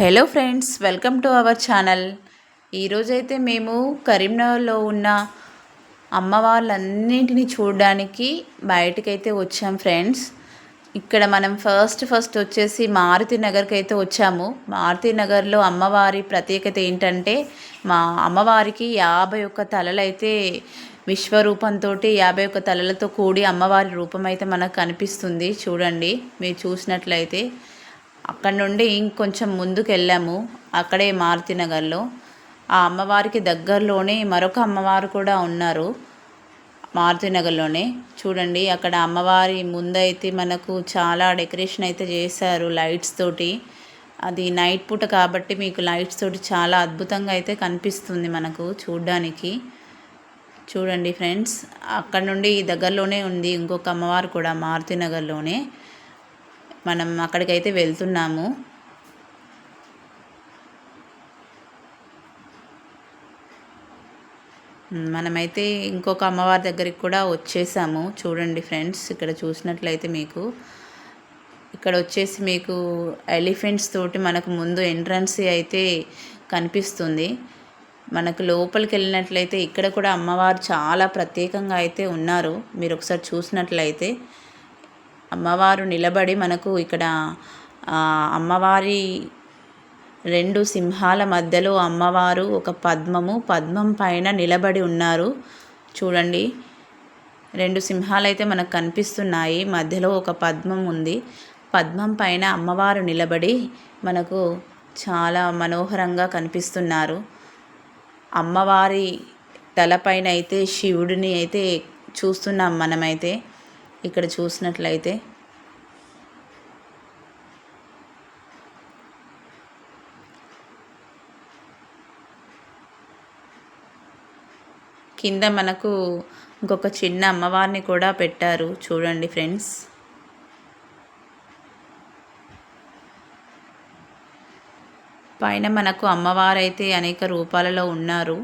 Hello friends welcome to our channel. ఈరోజైతే మేము కరీంనగర్లో ఉన్న అమ్మవార్లన్నింటినీ చూడడానికి బయటకైతే వచ్చాం ఫ్రెండ్స్. ఇక్కడ మనం ఫస్ట్ ఫస్ట్ వచ్చేసి మారుతి నగర్కి అయితే వచ్చాము. మారుతి నగర్లో అమ్మవారి ప్రత్యేకత ఏంటంటే మా అమ్మవారికి యాభై ఒక్క తలలు అయితే విశ్వరూపంతో యాభై ఒక్క తలలతో కూడి అమ్మవారి రూపం అయితే మనకు కనిపిస్తుంది. చూడండి మీరు చూసినట్లయితే. అక్కడ నుండి ఇంకొంచెం ముందుకు వెళ్ళాము అక్కడే మారుతినగర్లో ఆ అమ్మవారికి దగ్గరలోనే మరొక అమ్మవారు కూడా ఉన్నారు మారుతినగర్లోనే చూడండి అక్కడ అమ్మవారి ముందైతే మనకు చాలా డెకరేషన్ అయితే చేశారు లైట్స్ తోటి. అది నైట్ పూట కాబట్టి మీకు లైట్స్ తోటి చాలా అద్భుతంగా అయితే కనిపిస్తుంది మనకు చూడ్డానికి. చూడండి ఫ్రెండ్స్ అక్కడ నుండి దగ్గరలోనే ఉంది ఇంకొక అమ్మవారు కూడా మారుతినగర్లోనే మనం అక్కడికైతే వెళ్తున్నాము. మనమైతే ఇంకొక అమ్మవారి దగ్గరికి కూడా వచ్చేసాము. చూడండి ఫ్రెండ్స్ ఇక్కడ చూసినట్లయితే మీకు ఇక్కడ వచ్చేసి మీకు ఎలిఫెంట్స్ తోటి మనకు ముందు ఎంట్రన్స్ అయితే కనిపిస్తుంది. మనకు లోపలికి వెళ్ళినట్లయితే ఇక్కడ కూడా అమ్మవారు చాలా ప్రత్యేకంగా అయితే ఉన్నారు. మీరు ఒకసారి చూసినట్లయితే అమ్మవారు నిలబడి మనకు ఇక్కడ అమ్మవారి రెండు సింహాల మధ్యలో అమ్మవారు ఒక పద్మము పద్మం పైన నిలబడి ఉన్నారు. చూడండి రెండు సింహాలు అయితే మనకు కనిపిస్తున్నాయి. మధ్యలో ఒక పద్మం ఉంది. పద్మం పైన అమ్మవారు నిలబడి మనకు చాలా మనోహరంగా కనిపిస్తున్నారు. అమ్మవారి తలపైన అయితే శివుడిని అయితే చూస్తున్నాం మనమైతే. ఇక్కడ చూసినట్లయితే కింద మనకు ఇంకొక చిన్న అమ్మవారిని కూడా పెట్టారు. చూడండి ఫ్రెండ్స్. పైన మనకు అమ్మవారైతే అనేక రూపాలలో ఉన్నారు.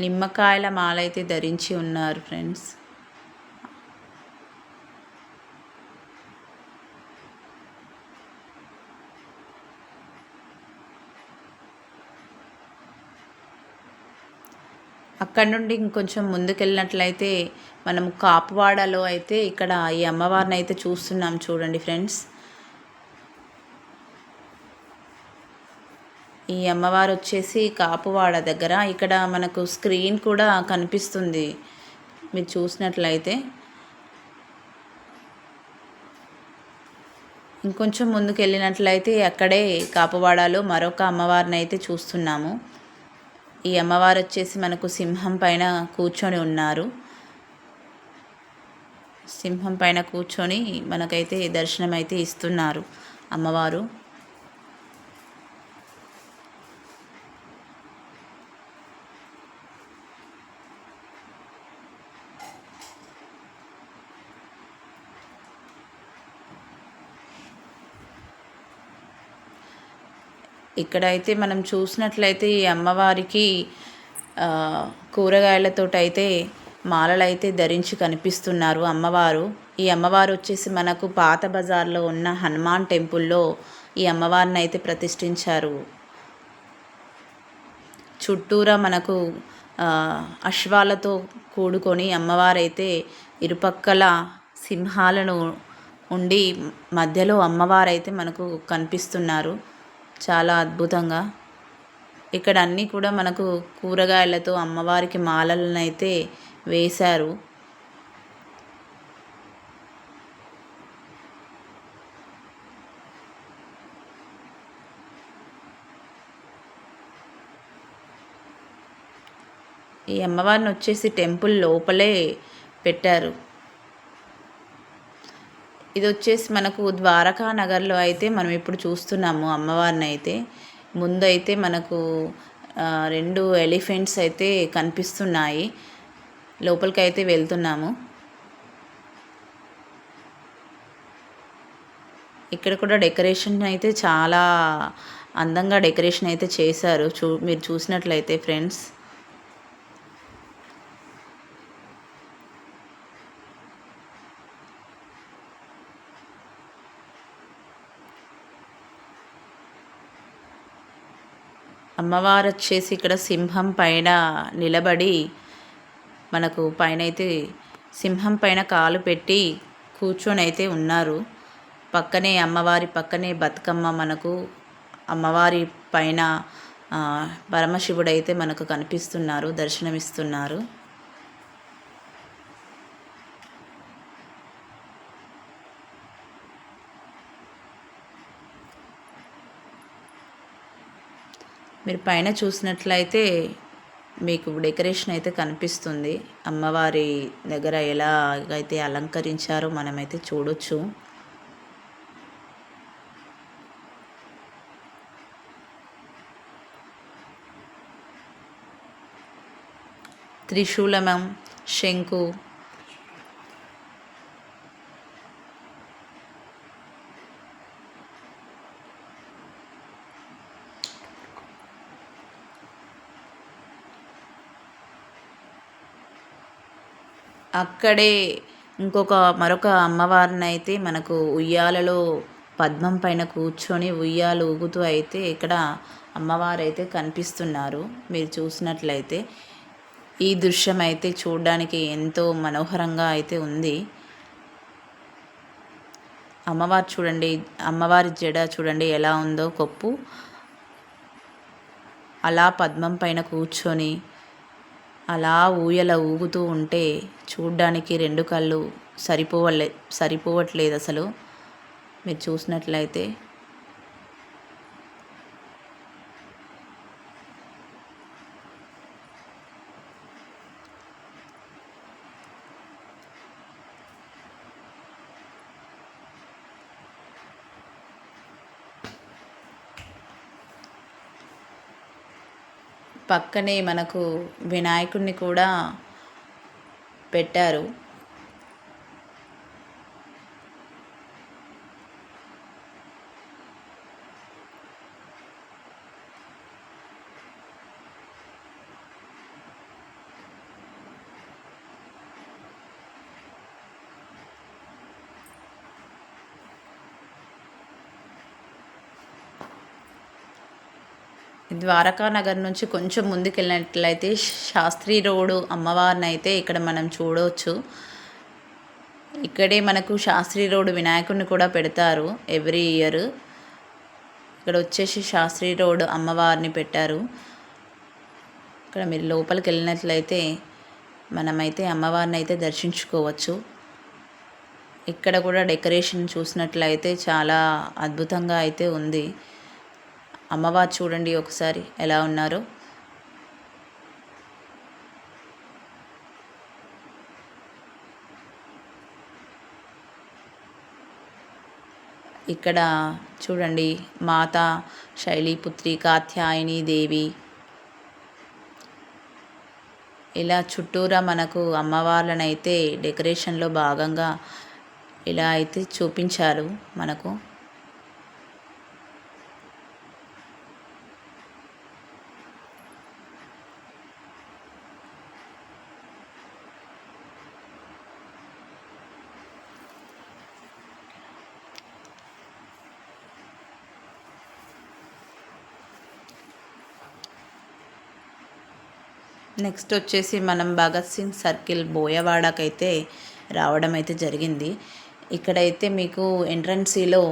నిమ్మకాయల మాలైతే ధరించి ఉన్నారు ఫ్రెండ్స్ అక్కడ నుండి ఇంకొంచెం ముందుకెళ్ళినట్లయితే మనం కాపువాడలో అయితే ఇక్కడ ఈ అమ్మవారిని అయితే చూస్తున్నాం చూడండి ఫ్రెండ్స్ ఈ అమ్మవారు వచ్చేసి కాపువాడ దగ్గర. ఇక్కడ మనకు స్క్రీన్ కూడా కనిపిస్తుంది. మీరు చూసినట్లయితే. ఇంకొంచెం ముందుకు వెళ్ళినట్లయితే అక్కడే కాపువాడలో మరొక అమ్మవారిని అయితే చూస్తున్నాము. ఈ అమ్మవారు వచ్చేసి మనకు సింహం పైన కూర్చొని ఉన్నారు. సింహం పైన కూర్చొని మనకైతే దర్శనం అయితే ఇస్తున్నారు అమ్మవారు. ఇక్కడైతే మనం చూసినట్లయితే ఈ అమ్మవారికి కూరగాయలతోటైతే మాలలైతే ధరించి కనిపిస్తున్నారు అమ్మవారు. ఈ అమ్మవారు వచ్చేసి మనకు పాత బజార్లో ఉన్న హనుమాన్ టెంపుల్లో ఈ అమ్మవారిని అయితే ప్రతిష్ఠించారు. చుట్టూరా మనకు అశ్వాలతో కూడుకొని అమ్మవారైతే ఇరుపక్కల సింహాలను ఉండి మధ్యలో అమ్మవారైతే మనకు కనిపిస్తున్నారు. చాలా అద్భుతంగా. ఇక్కడ అన్నీ కూడా మనకు కూరగాయలతో అమ్మవారికి మాలలను అయితే వేశారు. ఈ అమ్మవారిని వచ్చేసి టెంపుల్ లోపలే పెట్టారు. ఇది వచ్చేసి మనకు ద్వారకా నగర్లో అయితే మనం ఇప్పుడు చూస్తున్నాము అమ్మవారిని అయితే ముందు అయితే మనకు రెండు ఎలిఫెంట్స్ అయితే కనిపిస్తున్నాయి. లోపలికి అయితే వెళ్తున్నాము. ఇక్కడ కూడా డెకరేషన్ అయితే చాలా అందంగా డెకరేషన్ అయితే చేశారు. చూ మీరు చూసినట్లయితే ఫ్రెండ్స్. అమ్మవారు వచ్చేసి ఇక్కడ సింహం పైన నిలబడి మనకు పైన అయితే సింహం పైన కాలు పెట్టి కూర్చొని అయితే ఉన్నారు. పక్కనే అమ్మవారి పక్కనే బతుకమ్మ మనకు అమ్మవారి పైన పరమశివుడైతే మనకు కనిపిస్తున్నారు దర్శనమిస్తున్నారు. మీరు పైన చూసినట్లయితే మీకు డెకరేషన్ అయితే కనిపిస్తుంది. అమ్మవారి దగ్గర ఎలా అయితే అలంకరించారో మనమైతే చూడొచ్చు. త్రిశూలమం శంకు అక్కడే ఇంకొక మరొక అమ్మవారిని అయితే మనకు ఉయ్యాలలో పద్మం పైన కూర్చొని ఉయ్యాలు ఊగుతూ అయితే ఇక్కడ అమ్మవారు అయితే కనిపిస్తున్నారు. మీరు చూసినట్లయితే ఈ దృశ్యం అయితే చూడడానికి ఎంతో మనోహరంగా అయితే ఉంది. అమ్మవారు చూడండి అమ్మవారి జడ చూడండి ఎలా ఉందో కొప్పు. అలా పద్మం పైన కూర్చొని అలా ఊయల ఊగుతూ ఉంటే చూడ్డానికి రెండు కళ్ళు సరిపోవలే సరిపోవట్లేదు అసలు. మీరు చూసినట్లయితే పక్కనే మనకు వినాయకుడిని కూడా పెట్టారు. ద్వారకా నగర్ నుంచి కొంచెం ముందుకు వెళ్ళినట్లయితే శాస్త్రి రోడ్డు అమ్మవారిని అయితే ఇక్కడ మనం చూడవచ్చు ఇక్కడే మనకు శాస్త్రి రోడ్డు వినాయకుడిని కూడా పెడతారు ఎవ్రీ ఇయర్. ఇక్కడ వచ్చేసి శాస్త్రి రోడ్ అమ్మవారిని పెట్టారు. ఇక్కడ మీరు లోపలికి వెళ్ళినట్లయితే మనమైతే అమ్మవారిని అయితే దర్శించుకోవచ్చు. ఇక్కడ కూడా డెకరేషన్ చూసినట్లయితే చాలా అద్భుతంగా అయితే ఉంది. అమ్మవారు చూడండి ఒకసారి ఎలా ఉన్నారో. ఇక్కడ చూడండి మాత శైలీపుత్రి కాత్యాయని దేవి. ఇలా చుట్టూరా మనకు అమ్మవార్లనైతే డెకరేషన్లో భాగంగా ఇలా అయితే చూపించారు మనకు. నెక్స్ట్ వచ్చేసి మనం భగత్ సింగ్ సర్కిల్ బోయవాడకైతే రావడం అయితే జరిగింది. ఇక్కడైతే మీకు ఎంట్రన్సీలో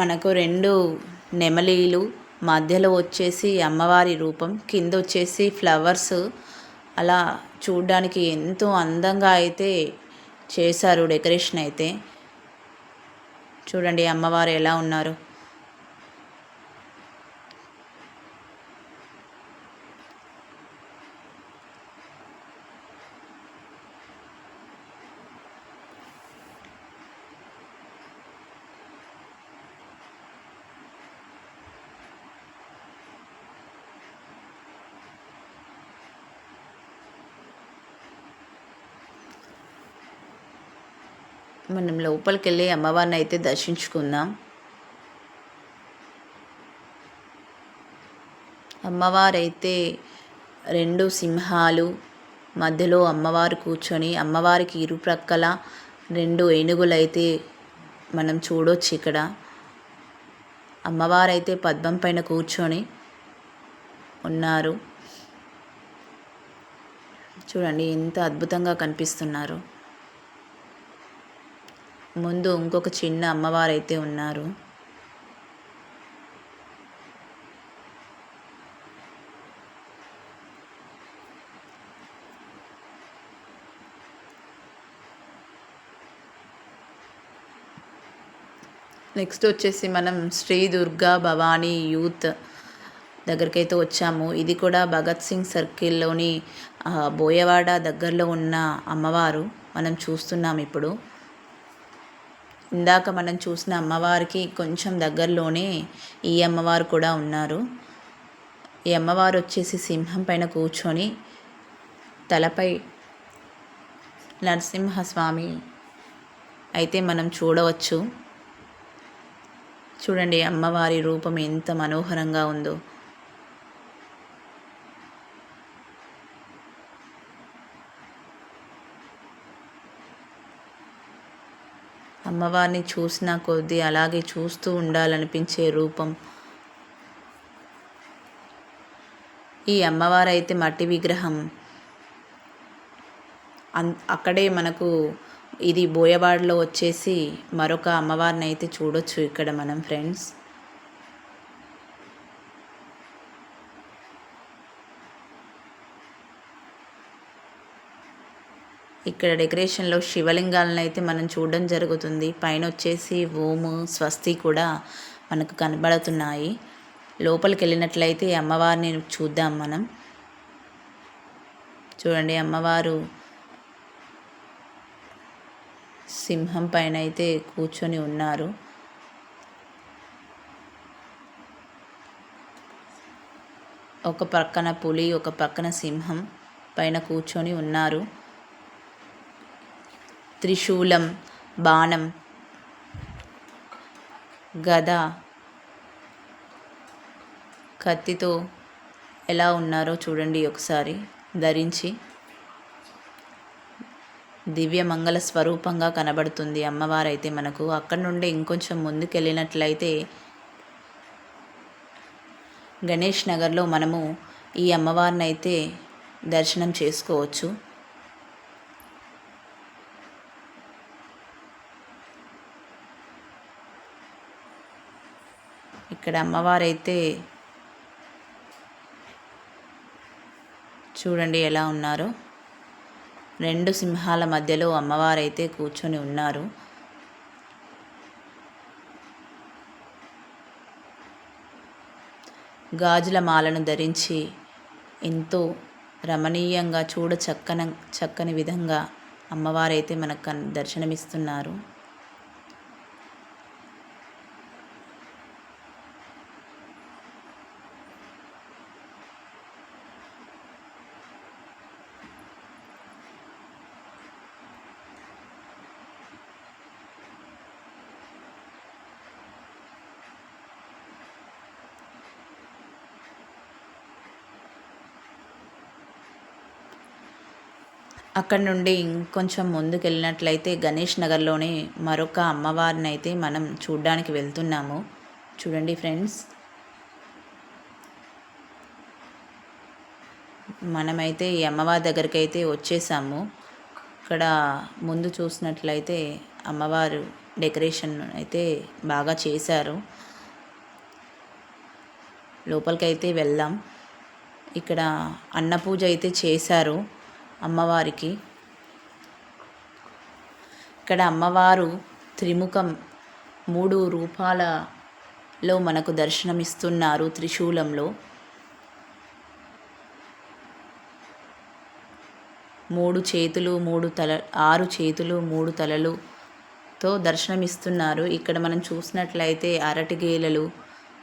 మనకు రెండు నెమలీలు మధ్యలో వచ్చేసి అమ్మవారి రూపం కింద వచ్చేసి ఫ్లవర్స్. అలా చూడ్డానికి ఎంతో అందంగా అయితే చేశారు డెకరేషన్ అయితే. చూడండి అమ్మవారు ఎలా ఉన్నారు మనం లోపలికి వెళ్ళి అమ్మవారిని అయితే దర్శించుకుందాం. అమ్మవారైతే రెండు సింహాలు మధ్యలో అమ్మవారు కూర్చొని అమ్మవారికి ఇరుప్రక్కల రెండు ఏనుగులైతే మనం చూడొచ్చు ఇక్కడ. అమ్మవారైతే పద్మం పైన కూర్చొని ఉన్నారు. చూడండి ఎంత అద్భుతంగా కనిపిస్తున్నారు. ముందు ఇంకొక చిన్న అమ్మవారైతే ఉన్నారు. నెక్స్ట్ వచ్చేసి మనం శ్రీ దుర్గా భవానీ యూత్ దగ్గరికైతే వచ్చాము. ఇది కూడా భగత్ సింగ్ సర్కిల్లోని బోయవాడ దగ్గరలో ఉన్న అమ్మవారు మనం చూస్తున్నాం ఇప్పుడు. ఇందాక మనం చూసిన అమ్మవారికి కొంచెం దగ్గరలోనే ఈ అమ్మవారు కూడా ఉన్నారు. ఈ అమ్మవారు వచ్చేసి సింహం పైన కూర్చొని తలపై నరసింహస్వామి అయితే మనం చూడవచ్చు. చూడండి అమ్మవారి రూపం ఎంత మనోహరంగా ఉందో. అమ్మవారిని చూసిన కొద్దీ అలాగే చూస్తూ ఉండాలనిపించే రూపం. ఈ అమ్మవారు అయితే మట్టి విగ్రహం. అన్ అక్కడే మనకు ఇది బోయవాడలో వచ్చేసి మరొక అమ్మవారిని అయితే చూడొచ్చు ఇక్కడ మనం ఫ్రెండ్స్. ఇక్కడ డెకరేషన్లో శివలింగాలను అయితే మనం చూడడం జరుగుతుంది. పైన వచ్చేసి ఓము స్వస్తి కూడా మనకు కనబడుతున్నాయి. లోపలికి వెళ్ళినట్లయితే అమ్మవారిని చూద్దాం మనం. చూడండి అమ్మవారు సింహం పైన అయితే కూర్చొని ఉన్నారు. ఒక పక్కన పులి ఒక పక్కన సింహం పైన కూర్చొని ఉన్నారు. త్రిశూలం బాణం. గద కత్తితో ఎలా ఉన్నారో చూడండి ఒకసారి. ధరించి దివ్య మంగళ స్వరూపంగా కనబడుతుంది అమ్మవారైతే మనకు. అక్కడ నుండి ఇంకొంచెం ముందుకెళ్ళినట్లయితే గణేష్ నగర్లో మనము ఈ అమ్మవారిని అయితే దర్శనం చేసుకోవచ్చు. ఇక్కడ అమ్మవారైతే చూడండి ఎలా ఉన్నారో. రెండు సింహాల మధ్యలో అమ్మవారైతే కూర్చొని ఉన్నారు. గాజుల మాలను ధరించి ఎంతో రమణీయంగా చూడ చక్కన చక్కని విధంగా అమ్మవారైతే మనకు దర్శనమిస్తున్నారు. అక్కడ నుండి ఇంకొంచెం ముందుకు వెళ్ళినట్లయితే గణేష్ నగర్లోనే మరొక అమ్మవారిని అయితే మనం చూడ్డానికి వెళ్తున్నాము. చూడండి ఫ్రెండ్స్. మనమైతే ఈ అమ్మవారి దగ్గరికి అయితే వచ్చేసాము. ఇక్కడ ముందు చూసినట్లయితే అమ్మవారు డెకరేషన్ అయితే బాగా చేశారు. లోపలికైతే వెళ్దాం. ఇక్కడ అన్నపూజ అయితే చేశారు. అమ్మవారికి. ఇక్కడ అమ్మవారు త్రిముఖం మూడు రూపాలలో మనకు దర్శనమిస్తున్నారు త్రిశూలంలో. మూడు చేతులు మూడు తల ఆరు చేతులు మూడు తలలుతో దర్శనమిస్తున్నారు. ఇక్కడ మనం చూసినట్లయితే అరటి గేలలు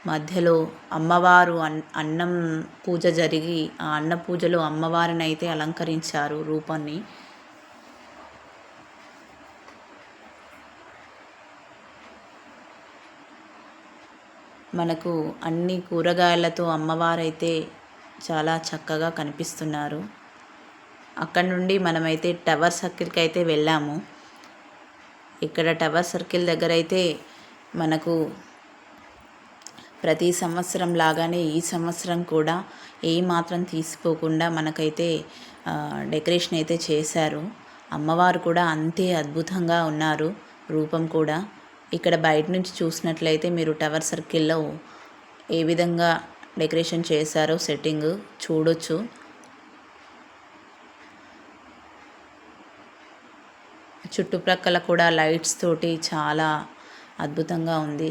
మధ్యలో అమ్మవారు అన్ అన్నం పూజ జరిగి ఆ అన్న పూజలో అమ్మవారిని అయితే అలంకరించారు రూపాన్ని. మనకు అన్ని కూరగాయలతో అమ్మవారైతే చాలా చక్కగా కనిపిస్తున్నారు. అక్కడ నుండి మనమైతే టవర్ సర్కిల్కి అయితే వెళ్ళాము. ఇక్కడ టవర్ సర్కిల్ దగ్గర అయితే మనకు ప్రతి సంవత్సరం లాగానే ఈ సంవత్సరం కూడా ఏ మాత్రం తీసిపోకుండా మనకైతే డెకరేషన్ అయితే చేశారు. అమ్మవారు కూడా అంతే అద్భుతంగా ఉన్నారు రూపం కూడా. ఇక్కడ బయట నుంచి చూసినట్లయితే మీరు టవర్ సర్కిల్లో ఏ విధంగా డెకరేషన్ చేశారో సెట్టింగ్ చూడొచ్చు. చుట్టుప్రక్కల కూడా లైట్స్ తోటి చాలా అద్భుతంగా ఉంది.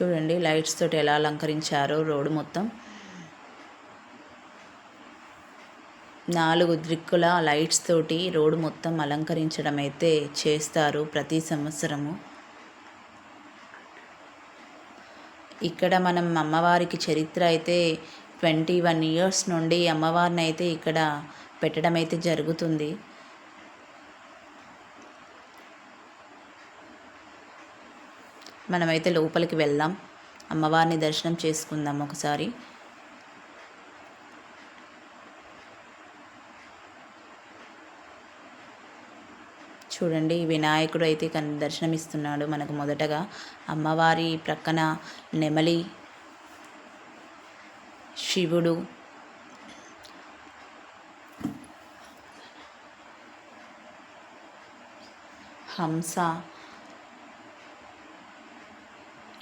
చూడండి లైట్స్ తోటి ఎలా అలంకరించారో రోడ్డు మొత్తం. నాలుగు దిక్కుల లైట్స్ తోటి రోడ్డు మొత్తం అలంకరించడం అయితే చేస్తారు ప్రతి సంవత్సరము. ఇక్కడ మనం అమ్మవారికి చరిత్ర అయితే ట్వంటీ వన్ ఇయర్స్ నుండి అమ్మవారిని అయితే ఇక్కడ పెట్టడం అయితే జరుగుతుంది. మనమైతే లోపలికి వెళ్దాం. అమ్మవారిని దర్శనం చేసుకుందాం ఒకసారి. చూడండి వినాయకుడు అయితే కన్ దర్శనమిస్తున్నాడు మనకు మొదటగా. అమ్మవారి ప్రక్కన నెమలి శివుడు హంస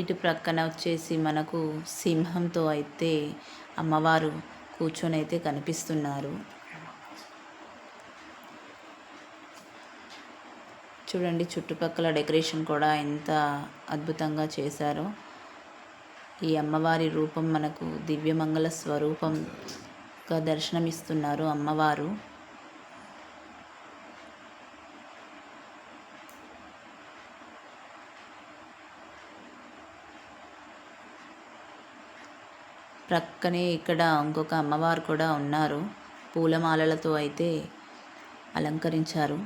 ఇటు ప్రక్కన వచ్చేసి మనకు సింహంతో అయితే అమ్మవారు కూర్చొని అయితే కనిపిస్తున్నారు. చూడండి చుట్టుపక్కల డెకరేషన్ కూడా ఎంత అద్భుతంగా చేశారో. ఈ అమ్మవారి రూపం మనకు దివ్యమంగళ స్వరూపంగా దర్శనమిస్తున్నారు అమ్మవారు. ప్రక్కనే ఇక్కడ ఇంకొక అమ్మవారు కూడా ఉన్నారు. పూలమాలలతో అయితే అలంకరించారు.